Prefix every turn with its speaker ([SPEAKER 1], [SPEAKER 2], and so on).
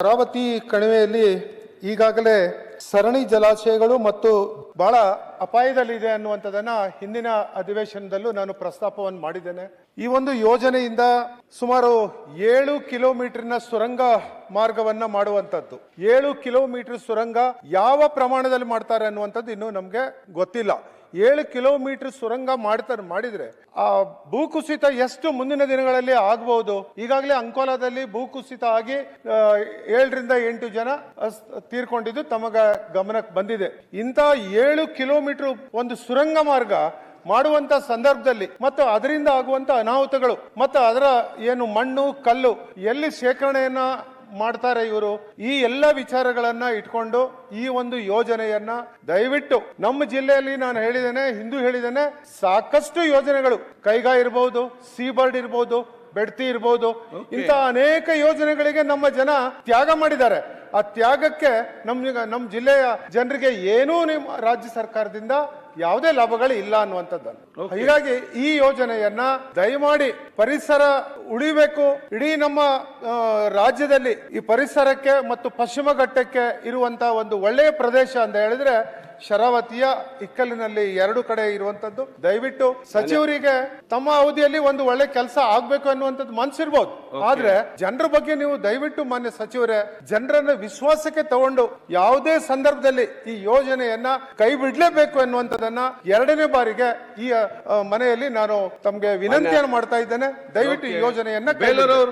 [SPEAKER 1] ಶರಾವತಿ ಕಣಿವೆಯಲ್ಲಿ ಈಗಾಗಲೇ ಸರಣಿ ಜಲಾಶಯಗಳು ಮತ್ತು ಬಹಳ ಅಪಾಯದಲ್ಲಿದೆ ಅನ್ನುವಂಥದ್ದನ್ನ ಹಿಂದಿನ ಅಧಿವೇಶನದಲ್ಲೂ ನಾನು ಪ್ರಸ್ತಾಪವನ್ನು ಮಾಡಿದ್ದೇನೆ. ಈ ಒಂದು ಯೋಜನೆಯಿಂದ ಸುಮಾರು ಏಳು ಕಿಲೋಮೀಟರ್ನ ಸುರಂಗ ಮಾರ್ಗವನ್ನ ಮಾಡುವಂತದ್ದು ಏಳು ಕಿಲೋಮೀಟರ್ ಸುರಂಗ ಯಾವ ಪ್ರಮಾಣದಲ್ಲಿ ಮಾಡ್ತಾರೆ ಅನ್ನುವಂಥದ್ದು ಇನ್ನೂ ನಮಗೆ ಗೊತ್ತಿಲ್ಲ. ಏಳು ಕಿಲೋಮೀಟರ್ ಸುರಂಗ ಮಾಡ್ತಾರೆ ಮಾಡಿದ್ರೆ ಆ ಭೂಕುಸಿತ ಎಷ್ಟು ಮುಂದಿನ ದಿನಗಳಲ್ಲಿ ಆಗಬಹುದು ಈಗಾಗಲೇ ಅಂಕೋಲಾದಲ್ಲಿ ಭೂಕುಸಿತ ಆಗಿ ಏಳರಿಂದ ಎಂಟು ಜನ ತೀರ್ಕೊಂಡಿದ್ದು ತಮಗ ಗಮನಕ್ಕೆ ಬಂದಿದೆ. ಇಂಥ ಏಳು ಕಿಲೋಮೀಟರ್ ಒಂದು ಸುರಂಗ ಮಾರ್ಗ ಮಾಡುವಂತ ಸಂದರ್ಭದಲ್ಲಿ ಮತ್ತು ಅದರಿಂದ ಆಗುವಂತ ಅನಾಹುತಗಳು ಮತ್ತು ಅದರ ಏನು ಮಣ್ಣು ಕಲ್ಲು ಎಲ್ಲಿ ಶೇಖರಣೆಯನ್ನ ಮಾಡ್ತಾರೆ ಇವರು? ಈ ಎಲ್ಲ ವಿಚಾರಗಳನ್ನ ಇಟ್ಕೊಂಡು ಈ ಒಂದು ಯೋಜನೆಯನ್ನ ದಯವಿಟ್ಟು ನಮ್ಮ ಜಿಲ್ಲೆಯಲ್ಲಿ ನಾನು ಹೇಳಿದ್ದೇನೆ ಹಿಂದೂ ಹೇಳಿದ್ದೇನೆ ಸಾಕಷ್ಟು ಯೋಜನೆಗಳು ಕೈಗಾ ಇರಬಹುದು ಸೀಬರ್ಡ್ ಇರಬಹುದು ಬೆಡ್ತಿ ಇರಬಹುದು ಇಂತಹ ಅನೇಕ ಯೋಜನೆಗಳಿಗೆ ನಮ್ಮ ಜನ ತ್ಯಾಗ ಮಾಡಿದ್ದಾರೆ. ಆ ತ್ಯಾಗಕ್ಕೆ ನಮ್ಮ ನಮ್ಮ ಜಿಲ್ಲೆಯ ಜನರಿಗೆ ಏನೂ ನಿಮ್ಮ ರಾಜ್ಯ ಸರ್ಕಾರದಿಂದ ಯಾವುದೇ ಲಾಭಗಳು ಇಲ್ಲ ಅನ್ನುವಂಥದ್ದನ್ನು ಹೀಗಾಗಿ ಈ ಯೋಜನೆಯನ್ನ ದಯಮಾಡಿ ಪರಿಸರ ಉಳಿಬೇಕು. ಇಡೀ ನಮ್ಮ ರಾಜ್ಯದಲ್ಲಿ ಈ ಪರಿಸರಕ್ಕೆ ಮತ್ತು ಪಶ್ಚಿಮ ಘಟ್ಟಕ್ಕೆ ಇರುವಂತಹ ಒಂದು ಒಳ್ಳೆಯ ಪ್ರದೇಶ ಅಂತ ಹೇಳಿದ್ರೆ ಶರಾವತಿಯ ಇಕ್ಕಲಿನಲ್ಲಿ ಎರಡು ಕಡೆ ಇರುವಂತದ್ದು. ದಯವಿಟ್ಟು ಸಚಿವರಿಗೆ ತಮ್ಮ ಅವಧಿಯಲ್ಲಿ ಒಂದು ಒಳ್ಳೆ ಕೆಲಸ ಆಗ್ಬೇಕು ಅನ್ನುವಂಥದ್ದು ಮನ್ಸಿರ್ಬೋದು. ಆದ್ರೆ ಜನರ ಬಗ್ಗೆ ನೀವು ದಯವಿಟ್ಟು ಮಾನ್ಯ ಸಚಿವರೇ ಜನರನ್ನ ವಿಶ್ವಾಸಕ್ಕೆ ತಗೊಂಡು ಯಾವುದೇ ಸಂದರ್ಭದಲ್ಲಿ ಈ ಯೋಜನೆಯನ್ನ ಕೈ ಬಿಡ್ಲೇಬೇಕು ಅನ್ನುವಂಥದ್ದನ್ನ ಎರಡನೇ ಬಾರಿಗೆ ಈ ಮನೆಯಲ್ಲಿ ನಾನು ತಮ್ಗೆ ವಿನಂತಿಯನ್ನು ಮಾಡ್ತಾ ಇದ್ದೇನೆ. ದಯವಿಟ್ಟು ಈ ಯೋಜನೆಯನ್ನ ಕೈ